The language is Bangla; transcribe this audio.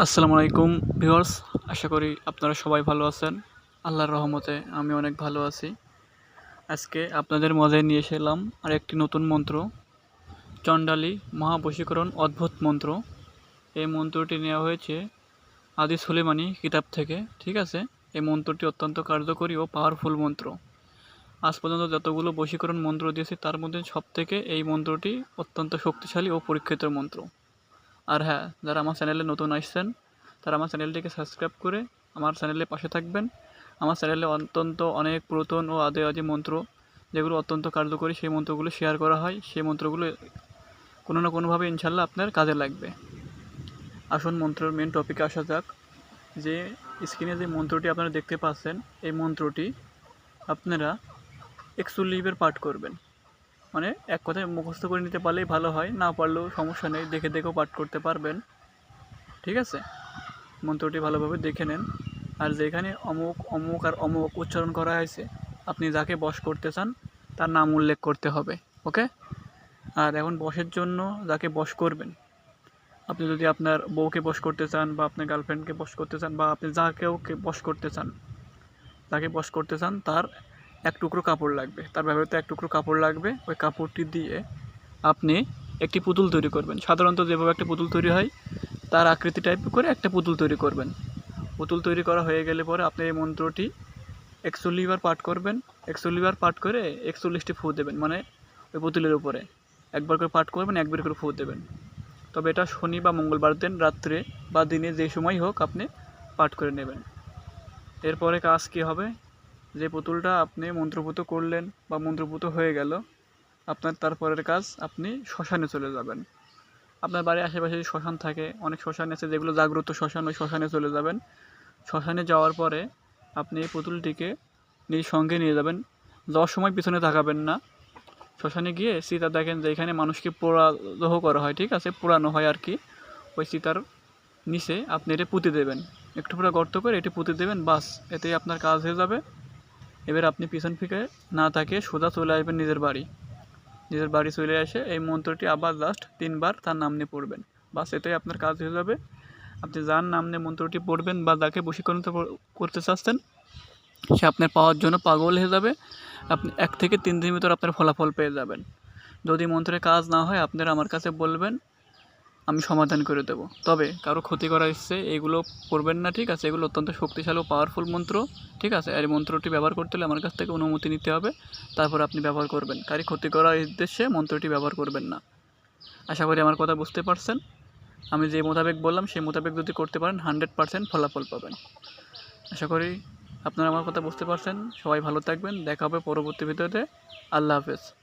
আসসালামু আলাইকুম, ভিউয়ার্স। আশা করি আপনারা সবাই ভালো আছেন। আল্লাহর রহমতে আমি অনেক ভালো আছি। আজকে আপনাদের মজায় নিয়ে এসেলাম আর একটি নতুন মন্ত্র। চণ্ডালী মহাবশীকরণ অদ্ভুত মন্ত্র। এই মন্ত্রটি নেওয়া হয়েছে আদি সুলেমানি কিতাব থেকে, ঠিক আছে? এই মন্ত্রটি অত্যন্ত কার্যকরী ও পাওয়ারফুল মন্ত্র। আজ পর্যন্ত যতগুলো বশীকরণ মন্ত্র দিয়েছি, তার মধ্যে সবথেকে এই মন্ত্রটি অত্যন্ত শক্তিশালী ও পরীক্ষিত মন্ত্র। আর হ্যাঁ যারা আমার চ্যানেলে নতুন আসছেন, তারা আমার চ্যানেলটিকে সাবস্ক্রাইব করে আমার চ্যানেলে পাশে থাকবেন। আমার চ্যানেলে অত্যন্ত অনেক পুরাতন ও আদে আদি মন্ত্র, যেগুলো অত্যন্ত কার্যকরী, সেই মন্ত্রগুলো শেয়ার করা হয়। সেই মন্ত্রগুলো কোনো না কোনোভাবে ইনশাল্লাহ আপনার কাজে লাগবে। আসুন, মন্ত্রের মেন টপিকে আসা যাক। যে স্ক্রিনে যে মন্ত্রটি আপনারা দেখতে পাচ্ছেন, এই মন্ত্রটি আপনারা এক্সুলিভের পাঠ করবেন। মানে এক কথায় মুখস্থ করে নিতে পারলেই ভালো হয়, না পারলেও সমস্যা নেই, দেখে দেখেও পাঠ করতে পারবেন। ঠিক আছে? মন্ত্রটি ভালোভাবে দেখে নেন। আর যেখানে অমুক অমুক আর অমুক উচ্চারণ করা হয়েছে, আপনি যাকে বশ করতে চান, তার নাম উল্লেখ করতে হবে, ওকে? আর এখন বসের জন্য যাকে বস করবেন, আপনি যদি আপনার বউকে বশ করতে চান বা আপনার গার্লফ্রেন্ডকে বস করতে চান বা আপনি যাকেও বশ করতে চান, যাকে বশ করতে চান, তার এক টুকরো কাপড় লাগবে। তার ব্যবহৃত এক টুকরো কাপড় লাগবে। ওই কাপড়টি দিয়ে আপনি একটি পুতুল তৈরি করবেন। সাধারণত যেভাবে একটা পুতুল তৈরি হয়, তার আকৃতি টাইপ করে একটা পুতুল তৈরি করবেন। পুতুল তৈরি করা হয়ে গেলে পরে আপনি এই মন্ত্রটি একচল্লিশ বার পাঠ করবেন। একচল্লিশ বার পাঠ করে একচল্লিশটি ফু দেবেন মানে ওই পুতুলের উপরে। একবার করে পাঠ করবেন, একবার করে ফু দেবেন। তবে এটা শনি বা মঙ্গলবার দিন, রাত্রে বা দিনে যে সময় হোক আপনি পাঠ করে নেবেন। এরপরে কাজ কী হবে? যে পুতুলটা আপনি মন্ত্রপুত করলেন বা মন্ত্রপুত হয়ে গেল, আপনার তারপরের কাজ আপনি শ্মশানে চলে যাবেন। আপনার বাড়ির আশেপাশে শ্মশান থাকে, অনেক শ্মশান আছে যেগুলো জাগ্রত শ্মশান, ওই শ্মশানে চলে যাবেন। শ্মশানে যাওয়ার পরে আপনি এই পুতুলটিকে নিজ সঙ্গে নিয়ে যাবেন। যাওয়ার সময় পিছনে তাকাবেন না। শ্মশানে গিয়ে সীতা দেখেন যে এখানে মানুষকে পোড়াদহ করা হয়, ঠিক আছে? পোড়ানো হয় আর কি। ওই সীতার নিচে আপনি এটা পুঁতে দেবেন। একটু পুরো গর্ত করে এটি পুঁতে দেবেন, বাস। এতেই আপনার কাজ হয়ে যাবে। এবার আপনি পিছন ফিকে না থাকে সোজা চলে আসবেন নিজের বাড়ি। নিজের বাড়ি চলে এসে এই মন্ত্রটি আবার লাস্ট তিনবার তার নাম নিয়ে পড়বেন। বাস এটাই আপনার কাজ হয়ে যাবে। আপনি যার নাম নিয়ে মন্ত্রটি পড়বেন বা যাকে বশীকরণ করতে চাচ্ছেন, সে আপনার পাওয়ার জন্য পাগল হয়ে যাবে। আপনি এক থেকে তিন দিন ভিতর আপনার ফলাফল পেয়ে যাবেন। যদি মন্ত্রের কাজ না হয়, আপনারা আমার কাছে বলবেন আমি সমাধান করে দেব। তবে কারও ক্ষতি করা ইচ্ছে এগুলো করবেন না, ঠিক আছে? এগুলো অত্যন্ত শক্তিশালী ও পাওয়ারফুল মন্ত্র, ঠিক আছে? আর এই মন্ত্রটি ব্যবহার করতে হলে আমার কাছ থেকে অনুমতি নিতে হবে। তারপর আপনি ব্যবহার করবেন। কারি ক্ষতি করার উদ্দেশ্যে মন্ত্রটি ব্যবহার করবেন না। আশা করি আমার কথা বুঝতে পারছেন। আমি যে মোতাবেক বললাম, সেই মোতাবেক যদি করতে পারেন হান্ড্রেড পারসেন্ট ফলাফল পাবেন। আশা করি আপনারা আমার কথা বুঝতে পারছেন। সবাই ভালো থাকবেন। দেখা হবে পরবর্তী ভিডিওতে। আল্লাহ হাফেজ।